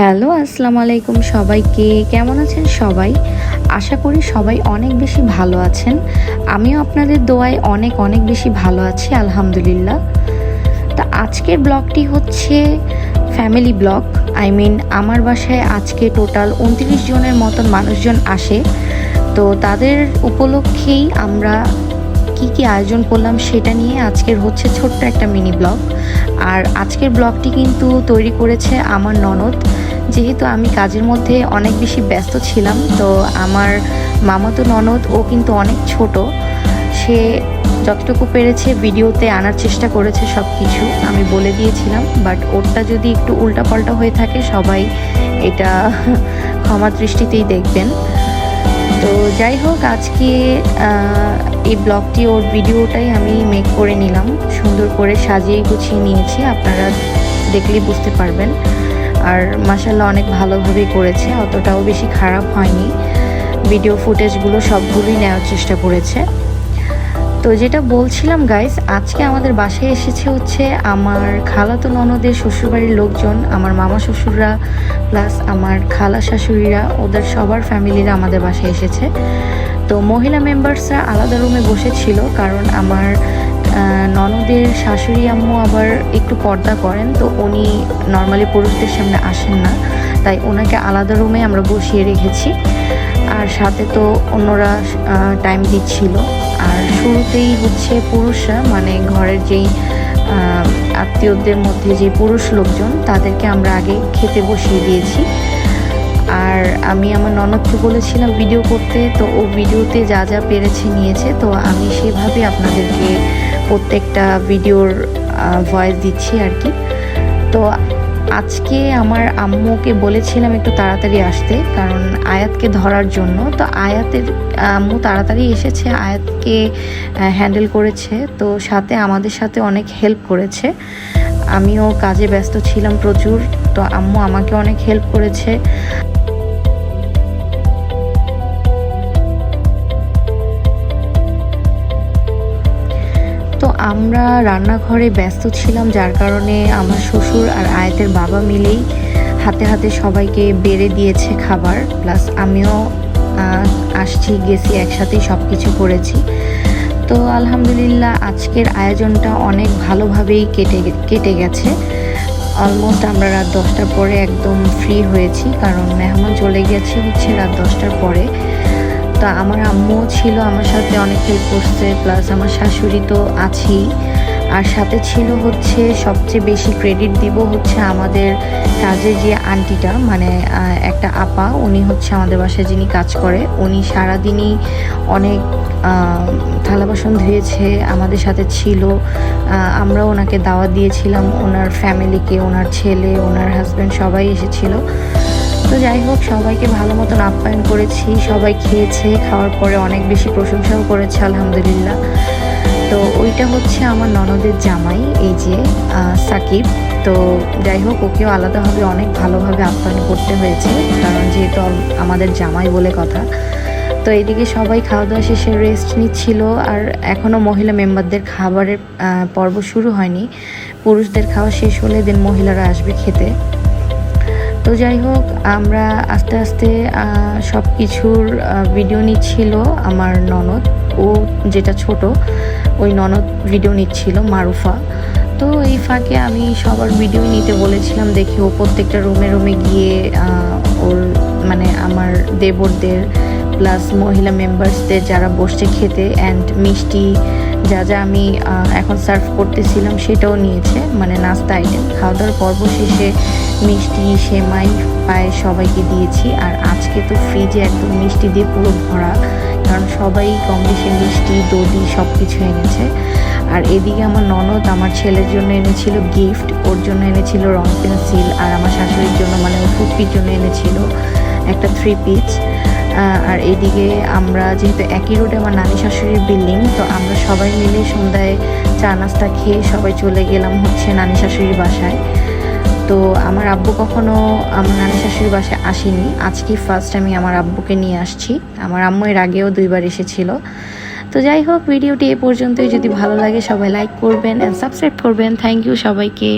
Hello, আসসালামু আলাইকুম সবাইকে। কেমন আছেন সবাই? আশা করি সবাই অনেক বেশি ভালো আছেন। আমিও আপনাদের দোয়ায় অনেক অনেক বেশি ভালো আছি, আলহামদুলিল্লাহ। তা আজকের ব্লগটি হচ্ছে ফ্যামিলি ব্লগ। আই মিন, আমার বাসায় আজকে টোটাল উনত্রিশ জনের মতন মানুষজন আসে। তো তাদের উপলক্ষেই আমরা কি কি আয়োজন করলাম সেটা নিয়ে আজকের হচ্ছে ছোট্ট একটা মিনি ব্লগ। আর আজকের ব্লগটি কিন্তু তৈরি করেছে আমার ননদ। যেহেতু আমি কাজের মধ্যে অনেক বেশি ব্যস্ত ছিলাম, তো আমার মামাতো ননদ, ও কিন্তু অনেক ছোট। সে যতটুকু পেরেছে ভিডিওতে আনার চেষ্টা করেছে সব কিছু আমি বলে দিয়েছিলাম। বাট ওরটা যদি একটু উল্টাপাল্টা হয়ে থাকে, সবাই এটা ক্ষমা দৃষ্টিতেই দেখবেন। তো যাই হোক, আজকে এই ব্লগটি, ওর ভিডিওটাই আমি মেক করে নিলাম। সুন্দর করে সাজিয়ে গুছিয়ে নিয়েছি, আপনারা দেখলেই বুঝতে পারবেন। আর মাসাল্লাহ অনেক ভালোভাবেই করেছে, অতটাও বেশি খারাপ হয়নি। ভিডিও ফুটেজগুলো সবগুলোই নেওয়ার চেষ্টা করেছে। তো যেটা বলছিলাম গাইস আজকে আমাদের বাসায় এসেছে হচ্ছে আমার খালাতো ননদের শ্বশুরবাড়ির লোকজন, আমার মামা শ্বশুররা প্লাস আমার খালা শাশুড়িরা, ওদের সবার ফ্যামিলিরা আমাদের বাসায় এসেছে। তো মহিলা মেম্বার্সরা আলাদা রুমে বসেছিল, কারণ আমার ননদের শাশুড়ি আম্মু আবার একটু পর্দা করেন, তো উনি নর্মালি পুরুষদের সামনে আসেন না, তাই ওনাকে আলাদা রুমে আমরা বসিয়ে রেখেছি। আর সাথে তো অন্যরা টাইম দিচ্ছিল। আর শুরুতেই হচ্ছে পুরুষরা মানে ঘরের যেই আত্মীয়দের মধ্যে যে পুরুষ লোকজন, তাদেরকে আমরা আগে খেতে বসিয়ে দিয়েছি। আর আমি আমার ননদকে বলেছিলাম ভিডিও করতে, তো ও ভিডিওতে যা যা পেরেছে নিয়েছে, তো আমি সেভাবে আপনাদেরকে প্রত্যেকটা ভিডিওর ভয়েস দিচ্ছি আর কি। তো আজকে আমার আম্মুকে বলেছিলাম একটু তাড়াতাড়ি আসতে, কারণ আয়াতকে ধরার জন্য। তো আয়াতের, আম্মু তাড়াতাড়ি এসেছে, আয়াতকে হ্যান্ডেল করেছে। তো সাথে আমাদের সাথে অনেক হেল্প করেছে। আমিও কাজে ব্যস্ত ছিলাম প্রচুর। তো আম্মু আমাকে অনেক হেল্প করেছে। আমরা রান্নাঘরে ব্যস্ত ছিলাম, যার কারণে আমার শ্বশুর আর আয়াতের বাবা মিলেই হাতে হাতে সবাইকে বেড়ে দিয়েছে খাবার। প্লাস আমিও আসছি, গেছি, একসাথেই সব কিছু করেছি। তো আলহামদুলিল্লাহ আজকের আয়োজনটা অনেক ভালোভাবেই কেটে কেটে গেছে। অলমোস্ট আমরা রাত দশটার পরে একদম ফ্রি হয়েছি, কারণ মেহমান চলে গেছে হচ্ছে রাত দশটার পরে। তো আমার আম্মুও ছিল আমার সাথে অনেক হেল্প করছে প্লাস আমার শাশুড়ি তো আছেই। আর সাথে ছিল হচ্ছে, সবচেয়ে বেশি ক্রেডিট দিব হচ্ছে আমাদের কাজে যে আন্টিটা মানে একটা আপা, উনি হচ্ছে আমাদের বাসায় যিনি কাজ করে, উনি সারাদিনই অনেক থালা বাসন ধুয়েছে, আমাদের সাথে ছিল। আমরা ওনাকে দাওয়াত দিয়েছিলাম, ওনার ফ্যামিলিকে ওনার ছেলে, ওনার হাজব্যান্ড সবাই এসেছিল। তো যাই হোক, সবাইকে ভালো মতন আপ্যায়ন করেছি, সবাই খেয়েছে, খাওয়ার পরে অনেক বেশি প্রশংসাও করেছে, আলহামদুলিল্লাহ। তো ওইটা হচ্ছে আমার ননদের জামাই, এই যে সাকিব। তো যাই হোক, ওকেও আলাদাভাবে অনেক ভালোভাবে আপ্যায়ন করতে হয়েছে, কারণ যেহেতু আমাদের জামাই বলে কথা। তো এদিকে সবাই খাওয়া দাওয়া শেষে রেস্ট নিচ্ছিল, আর এখনও মহিলা মেম্বারদের খাবারের পর্ব শুরু হয়নি। পুরুষদের খাওয়া শেষ হলে দেন মহিলারা আসবে খেতে। তো যাই হোক, আমরা আস্তে আস্তে সব কিছুর ভিডিও নিচ্ছিল আমার ননদ। ও যেটা ছোট, ওই ননদ ভিডিও নিচ্ছিল, মারুফা। তো এই ফাঁকে আমি সবার ভিডিও নিতে বলেছিলাম, দেখি ও প্রত্যেকটা রুমে রুমে গিয়ে ওর মানে আমার দেবরদের প্লাস মহিলা মেম্বার্সদের যারা বসছে খেতে অ্যান্ড মিষ্টি, যা যা আমি এখন সার্ভ করতেছিলাম, সেটাও নিয়েছে মানে নাস্তা আইটেম খাওয়া দাওয়ার পর্ব শেষে মিষ্টি সেমাই পায়ে সবাইকে দিয়েছি আর আজকে তো ফ্রিজে একদম মিষ্টি দিয়ে পুরো ভরা, কারণ সবাই কম বেশি মিষ্টি, দধি সব কিছু এনেছে। আর এদিকে আমার ননদ আমার ছেলের জন্য এনেছিল গিফট ওর জন্য এনেছিল রং পেন্সিল আর আমার শাশুড়ির জন্য মানে ওর ফুপির জন্য এনেছিল একটা থ্রি পিচ আর এদিকে আমরা যেহেতু একই রোডে আমার নানি শাশুড়ির বিল্ডিং তো আমরা সবাই মিলে সন্ধ্যায় চা নাস্তা খেয়ে সবাই চলে গেলাম হচ্ছে নানি শাশুড়ির বাসায়। তো আমার আব্বু কখনো আমার নানি শাশুড়ির বাসায় আসেনি। আজকে ফার্স্ট আমি আমার আব্বুকে নিয়ে আসছি। আমার আম্মু এর আগেও দুইবার এসেছিল। তো যাই হোক ভিডিওটি এ পর্যন্তই। যদি ভালো লাগে সবাই লাইক করবেন অ্যান্ড সাবস্ক্রাইব করবেন। থ্যাংক ইউ সবাইকে।